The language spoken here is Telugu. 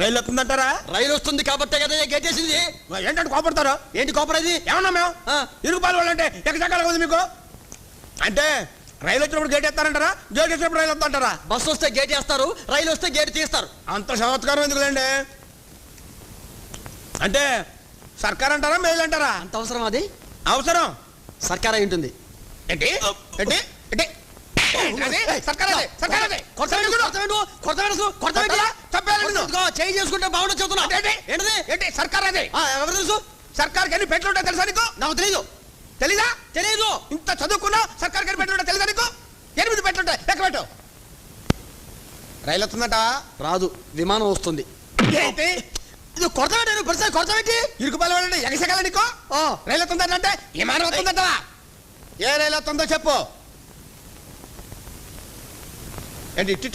రైలు వస్తుందంటారా? రైలు వస్తుంది కాబట్టే కదా గేట్ వేసింది ఏంటంటే కోపడతారు? ఏంటి కోపడది ఏమన్నా మేము. ఇరుగు పాలు వాళ్ళంటే ఎక్కడికక్కడ ఉంది మీకు? అంటే రైలు వచ్చినప్పుడు గేట్ ఎత్తారంటారా? గేట్ వచ్చినప్పుడు రైలు వస్తుంటారా బస్సు వస్తే గేట్ వేస్తారు రైలు వస్తే గేట్ తీస్తారు. అంత చమత్కారం ఎందుకులేండి? అంటే సర్కార్ అంటారా మేలు అంటారా? అంత అవసరం అది? అవసరం. సర్కార్ అయి ఉంటుంది. ఏంటి? ఏంటి? ఏంటి? చేయి చేసుకుంటే బాగుంటుంది చెప్తున్నా ఏంటి? ఏంటిది? ఏంటి సర్కార్ అదే ఆ, ఎవరు తెలుసు? సర్కార్కి ఎన్ని పెట్లు ఉంటాయి తెలుసా నీకు? తెలీదా. ఇంత చదువుకున్నా సర్కార్కి ఎన్ని పెట్లు ఉంటాయి తెలుసా నీకు? ఎనిమిది పెట్లు ఉంటాయి. లెక్క పెట్టు. రైలు వస్తుందట రాదు. విమానం వస్తుంది. ఏంటి? ఇది నువ్వు ఎగసగల నీకు? రైలు వస్తుందట విమానం వస్తుందట. ఏ రైలు వస్తుందో చెప్పు. ఏంటి ఇట్టి